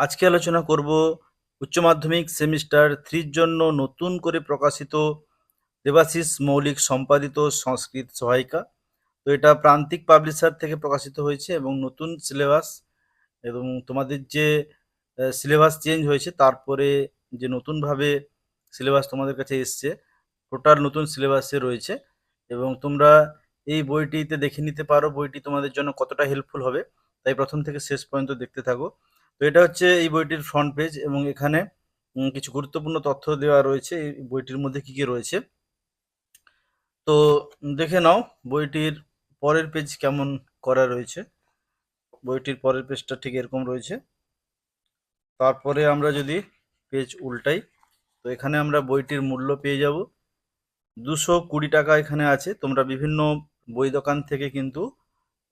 আজকে আলোচনা করব উচ্চ মাধ্যমিক সেমিস্টার থ্রির জন্য নতুন করে প্রকাশিত দেবাশিস মৌলিক সম্পাদিত সংস্কৃত সহায়িকা। তো এটা প্রান্তিক পাবলিশার থেকে প্রকাশিত হয়েছে এবং নতুন সিলেবাস এবং তোমাদের যে সিলেবাস চেঞ্জ হয়েছে তারপরে যে নতুনভাবে সিলেবাস তোমাদের কাছে এসছে, টোটাল নতুন সিলেবাসে রয়েছে এবং তোমরা এই বইটিতে দেখে নিতে পারো বইটি তোমাদের জন্য কতটা হেল্পফুল হবে। তাই প্রথম থেকে শেষ পর্যন্ত দেখতে থাকো। তো এটা হচ্ছে এই বইটির ফ্রন্ট পেজ এবং এখানে কিছু গুরুত্বপূর্ণ তথ্য দেওয়া রয়েছে এই বইটির মধ্যে কি কি রয়েছে। তো দেখে নাও বইটির পরের পেজ কেমন করা রয়েছে। বইটির পরের পেজটা ঠিক এরকম রয়েছে। তারপরে আমরা যদি পেজ উল্টাই, তো এখানে আমরা বইটির মূল্য পেয়ে যাব। দুশো কুড়ি টাকা এখানে আছে। তোমরা বিভিন্ন বই দোকান থেকে কিন্তু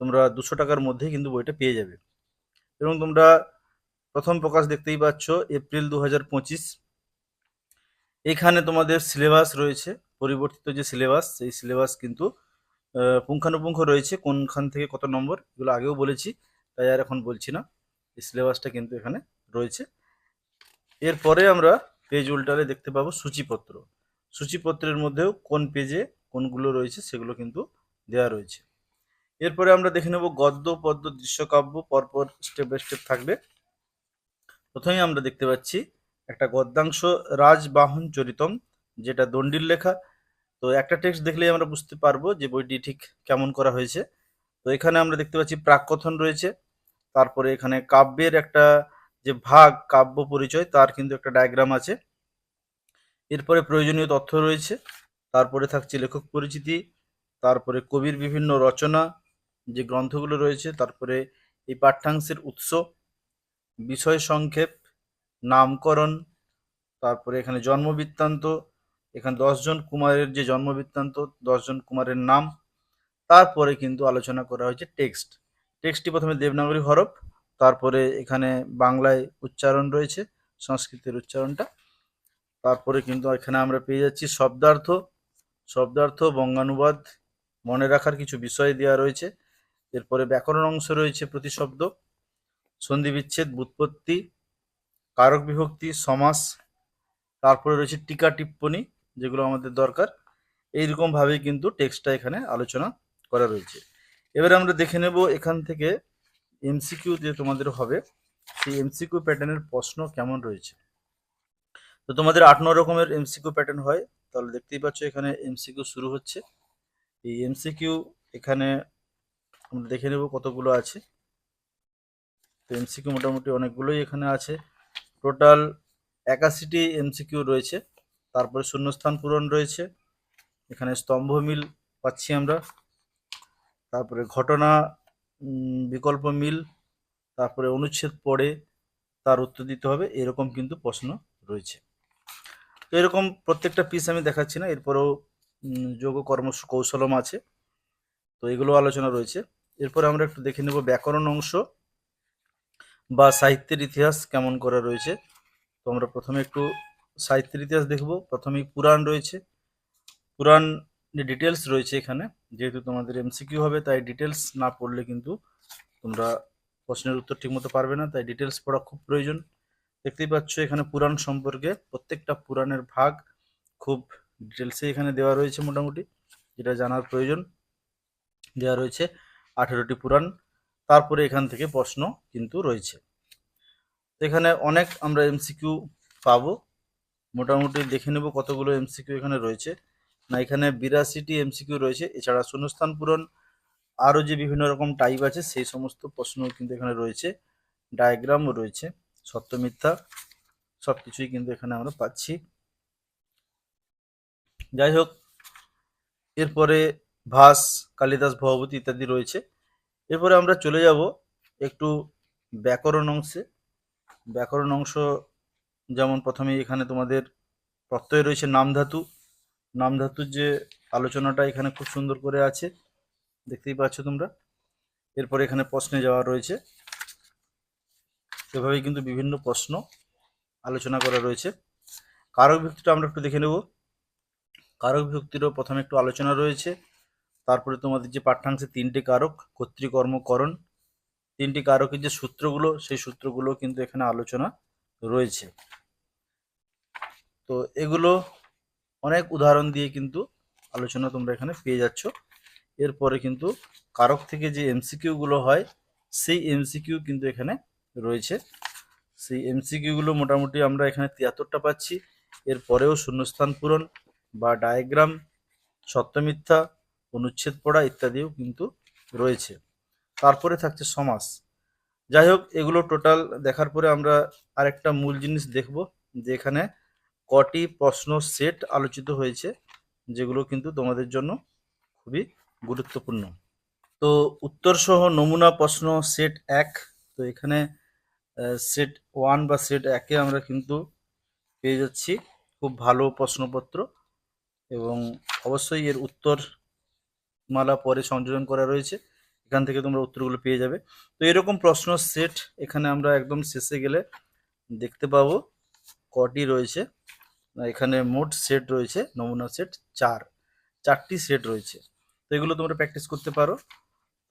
তোমরা দুশো টাকার মধ্যে কিন্তু বইটা পেয়ে যাবে। এবং তোমরা প্রথম প্রকাশ দেখতেই পাচ্ছ, এপ্রিল দু হাজার পঁচিশ। এখানে তোমাদের সিলেবাস রয়েছে, পরিবর্তিত যে সিলেবাস, সেই সিলেবাস কিন্তু পুঙ্খানুপুঙ্খ রয়েছে, কোনখান থেকে কত নম্বর, এগুলো আগেও বলেছি, তাই আর এখন বলছি না। এই সিলেবাসটা কিন্তু এখানে রয়েছে। এরপরে আমরা পেজ উল্টালে দেখতে পাবো সূচিপত্র। সূচিপত্রের মধ্যেও কোন পেজে কোনগুলো রয়েছে, সেগুলো কিন্তু দেওয়া রয়েছে। এরপরে আমরা দেখে নেব গদ্য, পদ্য, দৃশ্যকাব্য, পরপর স্টেপ বাই স্টেপ থাকবে। প্রথমেই আমরা দেখতে পাচ্ছি একটা গদ্যাংশ রাজবাহন চরিতম, যেটা দণ্ডির লেখা। তো একটা টেক্সট দেখলেই আমরা বুঝতে পারব যে বইটি ঠিক কেমন করা হয়েছে। তো এখানে আমরা দেখতে পাচ্ছি প্রাককথন রয়েছে। তারপরে এখানে কাব্যের একটা যে ভাগ, কাব্য পরিচয়, তার কিন্তু একটা ডায়াগ্রাম আছে। এরপরে প্রয়োজনীয় তথ্য রয়েছে। তারপরে থাকছে লেখক পরিচিতি, তারপরে কবির বিভিন্ন রচনা যে গ্রন্থগুলো রয়েছে, তারপরে এই পাঠ্যাংশের উৎস বিষয় সংক্ষেপ, নামকরণ, তারপরে এখানে জন্মবৃত্তান্ত, এখানে দশজন কুমারের যে জন্মবৃত্তান্ত, দশজন কুমারের নাম, তারপরে কিন্তু আলোচনা করা হয়েছে টেক্সট। টেক্সটটি প্রথমে দেবনাগরী হরফ, তারপরে এখানে বাংলায় উচ্চারণ রয়েছে, সংস্কৃতের উচ্চারণটা। তারপরে কিন্তু এখানে আমরা পেয়ে যাচ্ছি শব্দার্থ শব্দার্থ, বঙ্গানুবাদ, মনে রাখার কিছু বিষয় দেওয়া রয়েছে। এরপরে ব্যাকরণ অংশ রয়েছে প্রতিশব্দ। সন্ধি বিচ্ছেদ বুৎপত্তি, কারক বিভক্তি, সমাস, তারপরে রয়েছে টিকা টিপ্পনী, যেগুলো আমাদের দরকার। এইরকম ভাবেই কিন্তু টেক্সটটা এখানে আলোচনা করা রয়েছে। এবারে আমরা দেখে নেব এখান থেকে এমসিকিউ যে তোমাদের হবে, সেই এমসিকিউ প্যাটার্নের প্রশ্ন কেমন রয়েছে। তো তোমাদের আট ন রকমের এমসিকিউ প্যাটার্ন হয়, তাহলে দেখতেই পাচ্ছ এখানে এমসিকিউ শুরু হচ্ছে। এই এমসিকিউ এখানে আমরা দেখে নেব কতগুলো আছে। তো এমসিকিউ মোটামুটি অনেকগুলোই এখানে আছে। টোটাল একাশিটি এমসিকিউ রয়েছে। তারপরে শূন্যস্থান পূরণ রয়েছে। এখানে স্তম্ভ মিল পাচ্ছি আমরা। তারপরে ঘটনা বিকল্প মিল, তারপরে অনুচ্ছেদ পড়ে তার উত্তর দিতে হবে। এরকম কিন্তু প্রশ্ন রয়েছে। তো এরকম প্রত্যেকটা পিস আমি দেখাচ্ছি না। এরপরেও যোগ কর্ম কৌশলম আছে। তো এগুলো আলোচনা রয়েছে। এরপরে আমরা একটু দেখে নেব ব্যাকরণ অংশ। বা সাহিত্যের ইতিহাস কেমন করা রয়েছে? তো আমরা প্রথমে একটু সাহিত্যের ইতিহাস দেখব। প্রথমেই পুরাণ রয়েছে। পুরাণ যে ডিটেলস রয়েছে এখানে, যেহেতু তোমাদের এমসিকিউ হবে, তাই ডিটেলস না পড়লে কিন্তু তোমরা প্রশ্নের উত্তর ঠিকমতো পারবে না, তাই ডিটেলস পড়া খুব প্রয়োজন। দেখতেই পাচ্ছ এখানে পুরাণ সম্পর্কে প্রত্যেকটা পুরাণের ভাগ খুব ডিটেলসে এখানে দেওয়া রয়েছে মোটামুটি, যেটা জানার প্রয়োজন। দেওয়া রয়েছে আঠেরোটি পুরাণ। তারপরে এখান থেকে প্রশ্ন কিন্তু রয়েছে। এখানে অনেক আমরা এমসিকিউ পাবো। মোটামুটি দেখে নেব কতগুলো এমসিকিউ এখানে রয়েছে। না, এখানে বিরাশিটি এমসিকিউ রয়েছে। এছাড়া শূন্যস্থান পূরণ, আরও যে বিভিন্ন রকম টাইপ আছে, সেই সমস্ত প্রশ্ন কিন্তু এখানে রয়েছে। ডায়াগ্রামও রয়েছে। সত্য, মিথ্যা সব কিছুই কিন্তু এখানে আমরা পাচ্ছি। যাই হোক, এরপরে ভাস, কালিদাস ভবতী ইত্যাদি রয়েছে। এরপরে আমরা চলে যাব একটু ব্যাকরণ অংশে। ব্যাকরণ অংশ যেমন প্রথমে এখানে তোমাদের প্রত্যয় রয়েছে নামধাতু নামধাতুর যে আলোচনাটা এখানে খুব সুন্দর করে আছে, দেখতেই পাচ্ছ তোমরা। এরপরে এখানে প্রশ্নে যাওয়া রয়েছে। এভাবেই কিন্তু বিভিন্ন প্রশ্ন আলোচনা করা রয়েছে। কারক বিভক্তিটা আমরা একটু দেখে নেব। কারক বিভক্তিরও প্রথমে একটু আলোচনা রয়েছে। তারপরে তোমাদের যে পাঠ্যাংশে তিনটি কারক কর্তৃকর্মকরণ তিনটি কারকের যে সূত্রগুলো, সেই সূত্রগুলো কিন্তু এখানে আলোচনা রয়েছে। তো এগুলো অনেক উদাহরণ দিয়ে কিন্তু আলোচনা তোমরা এখানে পেয়ে যাচ্ছ। এরপরে কিন্তু কারক থেকে যে এমসিকিউগুলো হয়, সেই এমসিকিউ কিন্তু এখানে রয়েছে। সেই এমসিকিউগুলো মোটামুটি আমরা এখানে তিয়াত্তরটা পাচ্ছি। এরপরেও শূন্যস্থান পূরণ বা ডায়াগ্রাম, সত্যমিথ্যা অনুচ্ছেদ পড়া ইত্যাদিও কিন্তু রয়েছে। তারপরে থাকছে সমাস। যাই হোক এগুলো টোটাল দেখার পরে আমরা আরেকটা মূল জিনিস দেখব যে এখানে কটি প্রশ্ন সেট আলোচিত হয়েছে, যেগুলো কিন্তু তোমাদের জন্য খুবই গুরুত্বপূর্ণ। তো উত্তর সহ নমুনা প্রশ্ন সেট এক, তো এখানে সেট ওয়ান বা সেট একে আমরা কিন্তু পেয়ে যাচ্ছি। খুব ভালো প্রশ্নপত্র এবং অবশ্যই এর উত্তর মালা পরে সংযোজন করা রয়েছে, এখান থেকে তোমরা উত্তরগুলো পেয়ে যাবে। তো এরকম প্রশ্ন সেট এখানে আমরা একদম শেষে গেলে দেখতে পাবো কটি রয়েছে। এখানে মোট সেট রয়েছে, নমুনা সেট চার, চারটি সেট রয়েছে। তো এগুলো তোমরা প্র্যাকটিস করতে পারো।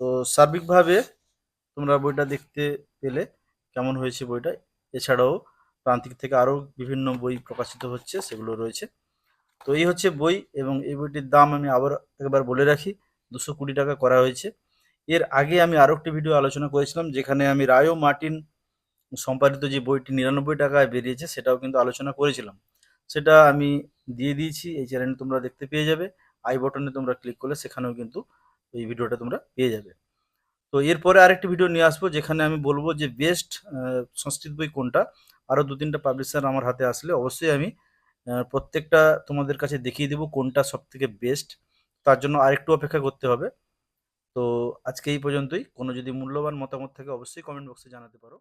তো সার্বিকভাবে তোমরা বইটা দেখতে পেলে কেমন হয়েছে বইটা। এছাড়াও প্রান্তিক থেকে আরও বিভিন্ন বই প্রকাশিত হচ্ছে, সেগুলো রয়েছে। তো এই হচ্ছে বই এবং এই বইটির দাম আমি আবার একবার বলে রাখি। দুশো কুড়ি টাকা করা হয়েছে। এর আগে আমি আরও একটি ভিডিও আলোচনা করেছিলাম, যেখানে আমি রায়ো মার্টিন সম্পাদিত যে বইটি নিরানব্বই টাকায় বেরিয়েছে, সেটাও কিন্তু আলোচনা করেছিলাম। সেটা আমি দিয়ে দিয়েছি, এই চ্যানেলে তোমরা দেখতে পেয়ে যাবে। আই বটনে তোমরা ক্লিক করলে সেখানেও কিন্তু এই ভিডিওটা তোমরা পেয়ে যাবে। তো এরপরে আরেকটি ভিডিও নিয়ে আসব, যেখানে আমি বলব যে বেস্ট সংস্কৃত বই কোনটা? আরও দু তিনটা পাবলিশার আমার হাতে আসলে অবশ্যই আমি প্রত্যেকটা তোমাদের কাছে দেখিয়ে দেবো কোনটা সব থেকে বেস্ট তার জন্য আরেকটু অপেক্ষা করতে হবে। তো আজকে এই পর্যন্তই। কোনো যদি মূল্যবান মতামত থাকে অবশ্যই কমেন্ট বক্সে জানাতে পারো।